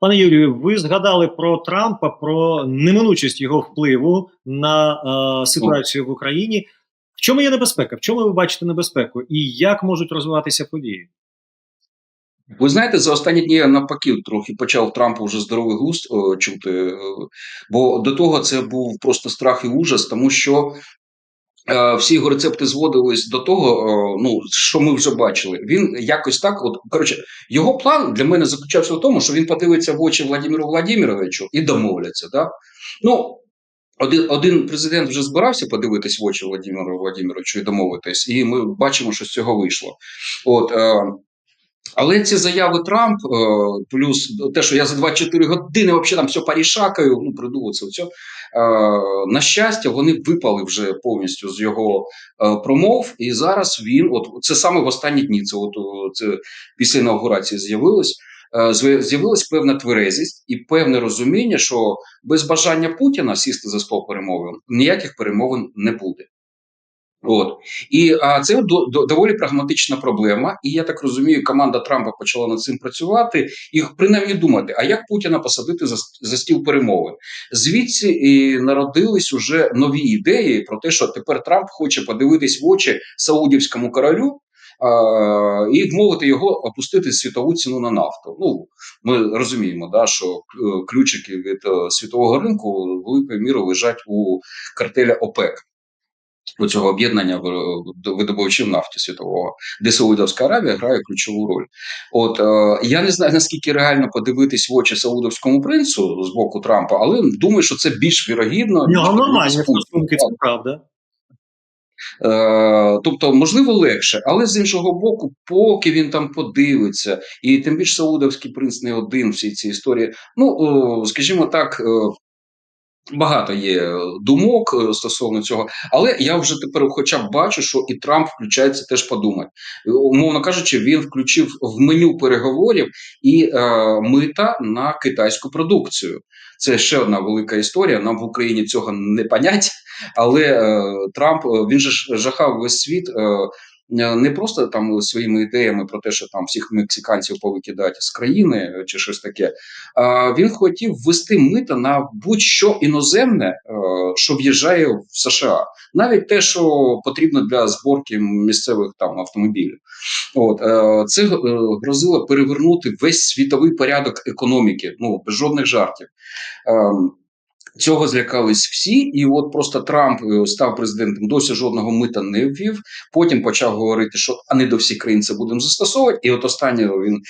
Пане Юрію, ви згадали про Трампа, про неминучість його впливу на е, ситуацію в Україні. В чому є небезпека? В чому ви бачите небезпеку? І як можуть розвиватися події? Ви знаєте, за останні дні я навпаки трохи почав Трампу вже здоровий глузд чути, е, бо до того це був просто страх і ужас, тому що е, всі його рецепти зводились до того, е, ну що ми вже бачили. Він якось так, от коротше, його план для мене заключався в тому, що він подивиться в очі Владимиру Владимировичу і домовляться. Да? Ну, один один президент вже збирався подивитись в очі Владимиру Владимировичу і домовитись, і ми бачимо, що з цього вийшло. От, е, але ці заяви Трамп, е, плюс те, що я за 24 години взагалі там все порішакаю, ну придумав це все. На щастя, вони випали вже повністю з його е, промов, і зараз він, от це саме в останні дні, це от це після інаугурації з'явилось. е, З'явилась певна тверезість і певне розуміння, що без бажання Путіна сісти за стол перемовин ніяких перемовин не буде. От і а це до, до доволі прагматична проблема. І я так розумію, команда Трампа почала над цим працювати і принаймні думати, а як Путіна посадити за, за стіл перемовин. Звідси і народились уже нові ідеї про те, що тепер Трамп хоче подивитись в очі саудівському королю. І вмовити його опустити світову ціну на нафту. Ну ми розуміємо, да, що е, ключики від uh, світового ринку великою мірою лежать у картеля ОПЕК у цього об'єднання видобувачів нафти світового, де Саудовська Аравія грає ключову роль. От е, я не знаю наскільки реально подивитись в очі Саудовському принцу з боку Трампа, але думаю, що це більш вірогідно. Нього нормальні стосунки, це правда. Е, тобто, можливо, легше, але з іншого боку, поки він там подивиться, і тим більше Саудовський принц не один в цій цій історії. Ну, скажімо так, е, Багато є думок е, стосовно цього, але я вже тепер, хоча б бачу, що і Трамп включається теж подумати. Умовно кажучи, він включив в меню переговорів і е, мита на китайську продукцію. Це ще одна велика історія. Нам в Україні цього не понять, але е, Трамп е, він же жахав весь світ. Е, Е, не просто там своїми ідеями про те, що там всіх мексиканців повикидати з країни чи щось таке. А він хотів ввести мита на будь-що іноземне, е, що в'їжджає в США, навіть те, що потрібно для зборки місцевих там автомобілів. От е, це грозило перевернути весь світовий порядок економіки. Ну без жодних жартів. Цього злякались всі, і от просто Трамп е, став президентом. Досі жодного мита не ввів. Потім почав говорити, що а не до всіх країн це будемо застосовувати. І от останнє він е,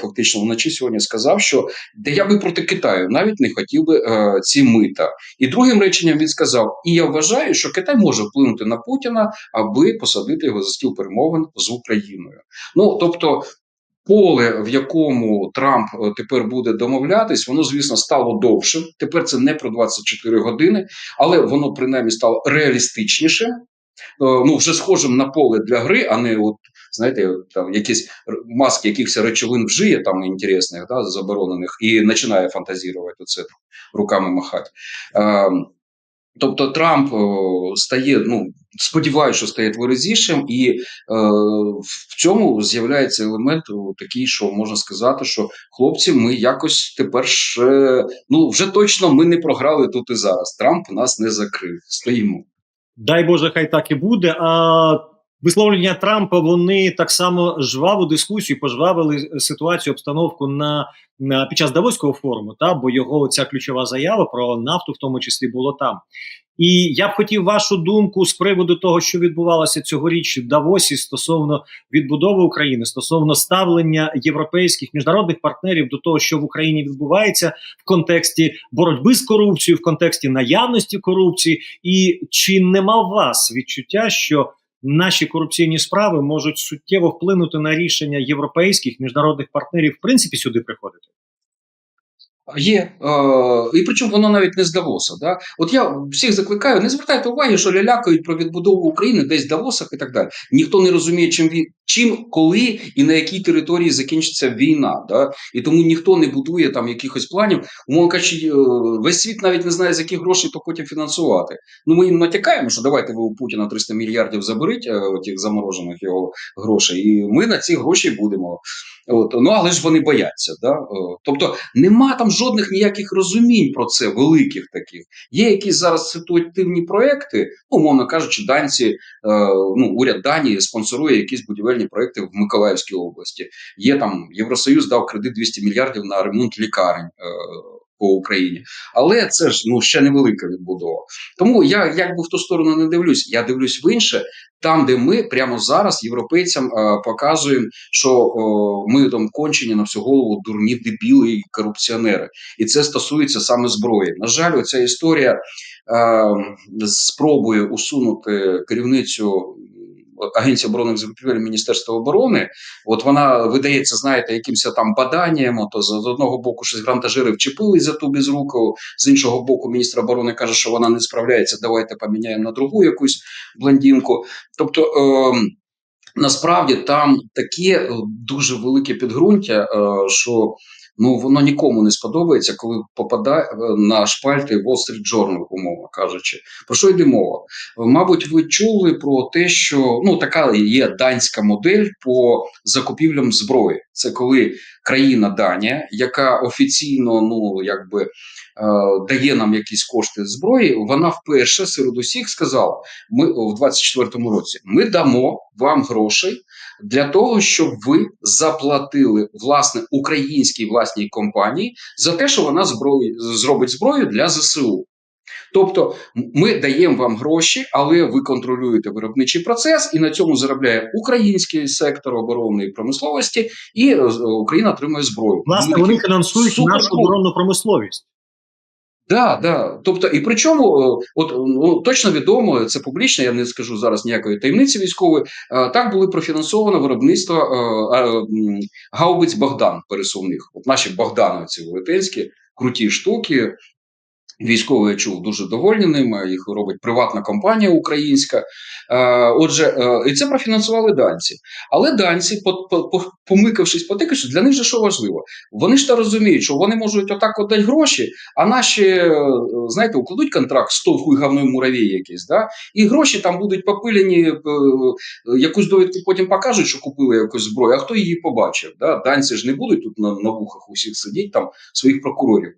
фактично вночі сьогодні сказав, що де я би проти Китаю навіть не хотів би е, ці мита. І другим реченням він сказав: І я вважаю, що Китай може вплинути на Путіна, аби посадити його за стіл перемовин з Україною. Ну тобто, поле, в якому Трамп е, тепер буде домовлятись, воно, звісно, стало довшим. Тепер це не про 24 години, але воно принаймні стало реалістичнішим. Е, ну, вже схожим на поле для гри, а не от знаєте, там якісь маски якихось речовин вжиє там інтересних, да, заборонених, і починає фантазірувати це руками махати. Тобто Трамп стає, ну сподіваюся, що стає тверезішим, і е, в цьому з'являється елемент такий, що можна сказати, що хлопці, ми якось тепер ще, ну вже точно ми не програли тут і зараз. Трамп нас не закрив. Стоїмо. Дай Боже, хай так і буде. А висловлення Трампа вони так само жваву дискусію, пожвавили ситуацію, обстановку на, на під час Давоського форуму, та бо його ця ключова заява про нафту, в тому числі, було там. І я б хотів вашу думку з приводу того, що відбувалося цьогоріч в Давосі стосовно відбудови України, стосовно ставлення європейських міжнародних партнерів до того, що в Україні відбувається в контексті боротьби з корупцією, в контексті наявності корупції, і чи нема вас відчуття, що наші корупційні справи можуть суттєво вплинути на рішення європейських міжнародних партнерів, в принципі, сюди приходити? Є, е, і причому воно навіть не з Давоса. Да? От я всіх закликаю, не звертайте уваги, що лялякають про відбудову України десь в Давосах і так далі. Ніхто не розуміє, чим чим, коли і на якій території закінчиться війна. Да? І тому ніхто не будує там якихось планів. Умовно кажучи, е, весь світ навіть не знає, з яких грошей то потім фінансувати. Ну ми їм натякаємо, що давайте ви у Путіна 300 мільярдів заберіть е, тих заморожених його грошей, і ми на ці гроші будемо. От, ну але ж вони бояться. Да? Е, Тобто нема там жодних ніяких розумінь про це, великих таких. Є якісь зараз ситуативні проекти, ну, умовно кажучи, данці, ну, уряд Данії спонсорує якісь будівельні проекти в Миколаївській області. Є там Євросоюз дав кредит 200 мільярдів на ремонт лікарень. Е, по Україні, але це ж ну ще невелика відбудова. Тому я якби в ту сторону не дивлюсь. Я дивлюсь в інше, там, де ми прямо зараз європейцям е, показуємо, що о, ми там кончені на всю голову дурні дебіли і корупціонери, і це стосується саме зброї. На жаль, оця історія е, з спробою усунути керівницю. Агенція оборонних закупівель Міністерства оборони, от вона видається, знаєте, якимось там баданням. То з одного боку щось грантажири вчепились за ту безруку, з іншого боку, міністр оборони каже, що вона не справляється. Давайте поміняємо на другу якусь блондинку. Тобто. Е Насправді там таке дуже велике підґрунтя, що ну воно нікому не сподобається, коли попадає на шпальти Wall Street Journal, умовно кажучи. Про що йде мова? Мабуть, ви чули про те, що ну така є данська модель по закупівлям зброї. Це коли країна Данія, яка офіційно ну якби дає нам якісь кошти зброї, вона вперше серед усіх сказала: ми в 24-му році ми дамо вам грошей для того, щоб ви заплатили власне українській власній компанії за те, що вона зброю зробить зброю для ЗСУ. Тобто ми даємо вам гроші, але ви контролюєте виробничий процес, і на цьому заробляє український сектор оборонної промисловості, і Україна отримує зброю. Власне, вони фінансують нашу оборонну промисловість. Да, да. Тобто, і причому, от ну точно відомо, це публічно, я не скажу зараз ніякої таємниці військової. Так були профінансовано виробництво гаубиць Богдан пересувних. От наші Богдановці велетенські, круті штуки. Військовий я чув дуже довольні ними. Їх робить приватна компанія українська. Е, отже, е, і це профінансували данці. Але данці, помикавшись, потикавшись, для них же що важливо? Вони ж та розуміють, що вони можуть отак отдати гроші, а наші, е, знаєте, укладуть контракт з хуй гавною муравій якийсь, да? і гроші там будуть попилені, якусь довідку потім покажуть, що купили якусь зброю, а хто її побачив? Да? Данці ж не будуть тут на, на вухах усіх сидіти, там своїх прокурорів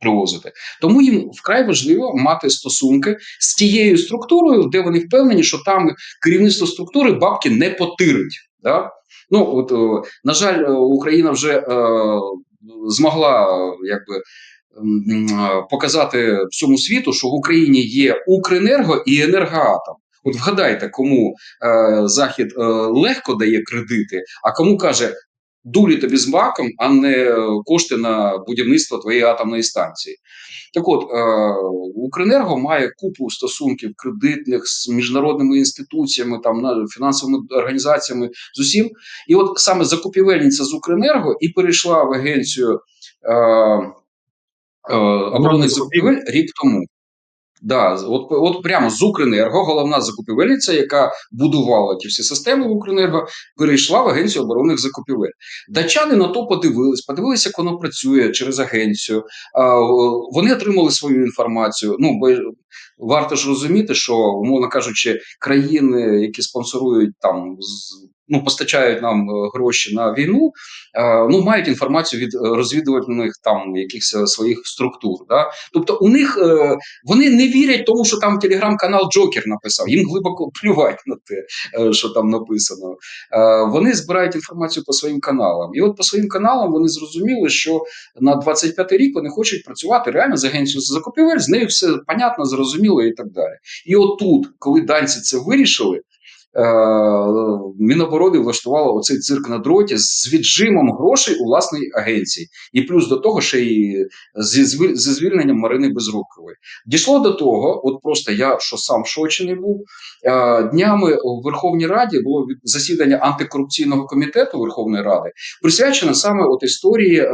привозити. Тому їм вкрай важливо мати стосунки з тією структурою, де вони впевнені, що там керівництво структури бабки не потирить. Да? Ну от на жаль, Україна вже е, змогла якби. Показати всьому світу, що в Україні є Укренерго і Енергоатом. От вгадайте, кому е, Захід е, легко дає кредити, а кому каже, дулі тобі з маком, а не кошти на будівництво твоєї атомної станції. Так от е, Укренерго має купу стосунків кредитних з міжнародними інституціями, там фінансовими організаціями з усім. І от саме закупівельниця з Укренерго і перейшла в агенцію е, е, оборонних закупівель рік тому. Да, от от прямо з Укренерго, головна закупівельниця, яка будувала ті всі системи в Укренерго, перейшла в агенцію оборонних закупівель. Дачани на то подивились, подивилися, як воно працює через агенцію. Вони отримали свою інформацію. Ну бо варто ж розуміти, що умовно кажучи, країни, які спонсорують там ну, постачають нам е, гроші на війну, е, ну мають інформацію від розвідувальних там якихось е, своїх структур. Да? Тобто у них вони не вірять тому, що там телеграм-канал Джокер написав. Їм глибоко плювать на те, що там написано. Вони збирають інформацію по своїм каналам. І от по своїм каналам вони зрозуміли, що на 25-й рік вони хочуть працювати реально з агенцією закупівель, з нею все понятно, зрозуміло і так далі. І отут, коли данці це вирішили. Е, Міноборони влаштувало оцей цирк на дроті з віджимом грошей у власній агенції, і плюс до того, ще й зі звільненням Марини Безрукової. Дійшло до того, от просто я що сам шочений був е, днями у Верховній Раді було засідання антикорупційного комітету Верховної Ради, присвячене саме от історії.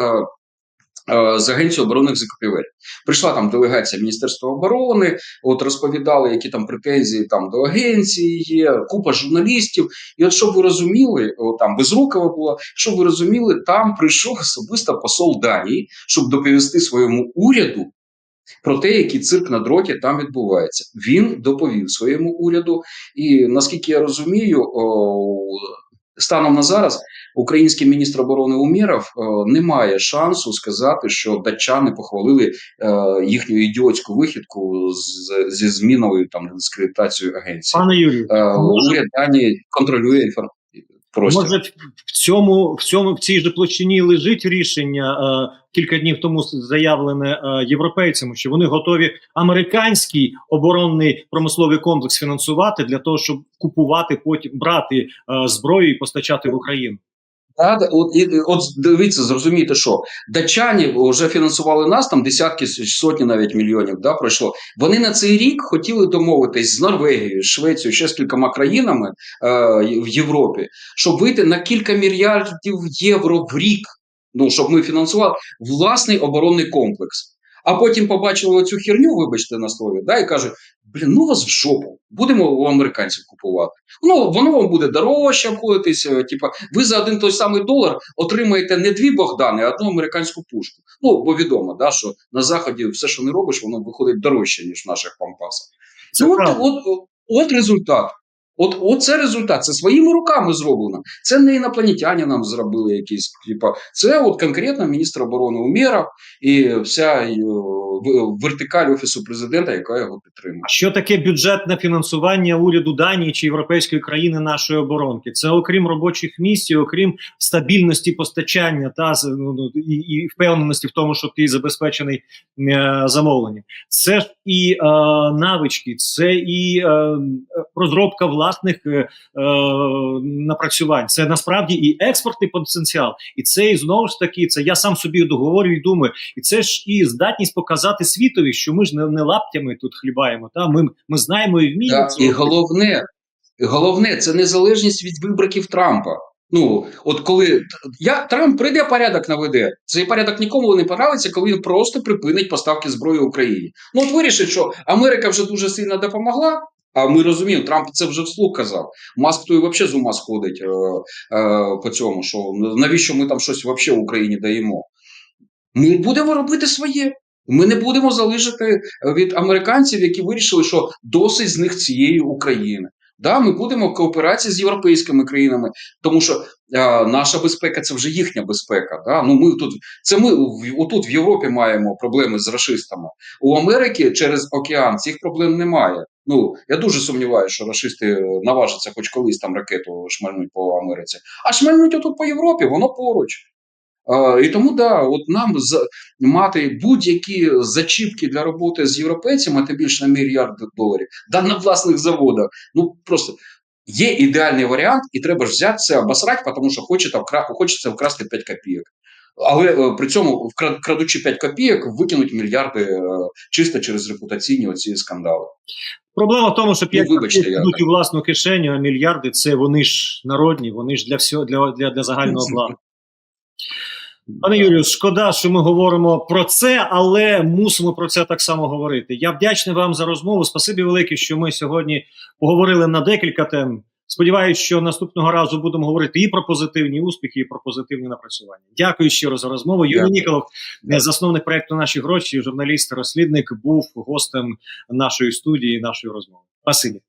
Е, з Агенції оборонних закупівель. Прийшла там делегація Міністерства оборони, от розповідали, які там претензії там до агенції є, купа журналістів. І от щоб ви розуміли, от, там Безрукова була, щоб ви розуміли, там прийшов особисто посол Данії, щоб доповісти своєму уряду про те, який цирк на дроті там відбувається. Він доповів своєму уряду, і наскільки я розумію, о, станом на зараз український міністр оборони Умєров о, не має шансу сказати, що датчани похвалили е, їхню ідіотську вихідку з, зі зміною там дискредитацією агенції. Пане Юрію, Е, уряд Данії контролює інформацію. Простір. Може, в цьому, в цьому в цій же площині лежить рішення е, кілька днів тому заявлене е, європейцями, що вони готові американський оборонний промисловий комплекс фінансувати для того, щоб купувати потім брати е, зброю і постачати в Україну. Да, от, от дивіться, зрозумійте, що датчані вже фінансували нас, там десятки, сотні навіть мільйонів да, пройшло. Вони на цей рік хотіли домовитись з Норвегією, Швецією, ще з кількома країнами е, в Європі, щоб вийти на кілька мільярдів євро в рік. Ну, щоб ми фінансували власний оборонний комплекс. А потім побачили цю херню, вибачте на слові, да, і кажуть: блін, ну вас в жопу, будемо у американців купувати. Ну, воно вам буде дорожче обходитись. Типа, ви за один той самий долар отримаєте не дві Богдани, а одну американську пушку. Ну, бо відомо, да, що на заході все, що не робиш, воно виходить дорожче, ніж в наших пампасах. Це ну, от, от, от, от результат. От, от це результат. Це своїми руками зроблено. Це не інопланетяни нам зробили якісь. Типа, це от конкретно міністр оборони Умєров і вся е, вертикаль офісу президента, яка його підтримує. Що таке бюджетне фінансування уряду Данії чи європейської країни нашої оборонки? Це окрім робочих місць, окрім стабільності постачання та ну, ну, і, і впевненості в тому, що ти забезпечений е, замовленням. Це ж і е, навички, це і е, розробка власних е, е, напрацювань. Це насправді і експортний потенціал, і це і знову ж таки. Це я сам собі договорю і думаю. І це ж і здатність показати світові, що ми ж не, не лаптями тут хлібаємо. Та ми, ми знаємо і вміємо. Да, і головне, головне, це незалежність від вибриків Трампа. Ну, от коли я Трамп прийде порядок наведе, цей порядок нікому не подобається, коли він просто припинить поставки зброї Україні. Ну от вирішить, що Америка вже дуже сильно допомогла. А ми розуміємо, Трамп це вже вслух казав. Маск той взагалі з ума сходить е, е, по цьому, що навіщо ми там щось взагалі Україні даємо. Ми будемо робити своє. Ми не будемо залежати від американців, які вирішили, що досить з них цієї України. Да, ми будемо в кооперації з європейськими країнами, тому що а, наша безпека це вже їхня безпека. Да? Ну, ми тут, це ми отут в Європі маємо проблеми з рашистами. У Америки через океан цих проблем немає. Ну, я дуже сумніваюся, що рашисти наважаться хоч колись там ракету шмальнуть по Америці. А шмальнуть отут по Європі, воно поруч. І тому да, от нам мати будь-які зачіпки для роботи з європейцями, тим більше на мільярд доларів, да на власних заводах. Ну просто є ідеальний варіант, і треба ж взяти це обосрати, тому що хочеться, вкра... хочеться вкрасти 5 копійок. Але е, при цьому, крадучи 5 копійок, викинуть мільярди е, чисто через репутаційні оці скандали. Проблема в тому, що п'ять Ну, вибачте, копійок йдуть у власну кишеню, а мільярди це вони ж народні, вони ж для всього для, для, для загального блага. Пане Юрію, шкода, що ми говоримо про це, але мусимо про це так само говорити. Я вдячний вам за розмову. Спасибі велике, що ми сьогодні поговорили на декілька тем. Сподіваюсь, що наступного разу будемо говорити і про позитивні успіхи, і про позитивні напрацювання. Дякую щиро за розмову. Юрій Ніколов, засновник проекту Наші гроші, журналіст, розслідник, був гостем нашої студії, нашої розмови. Спасибі.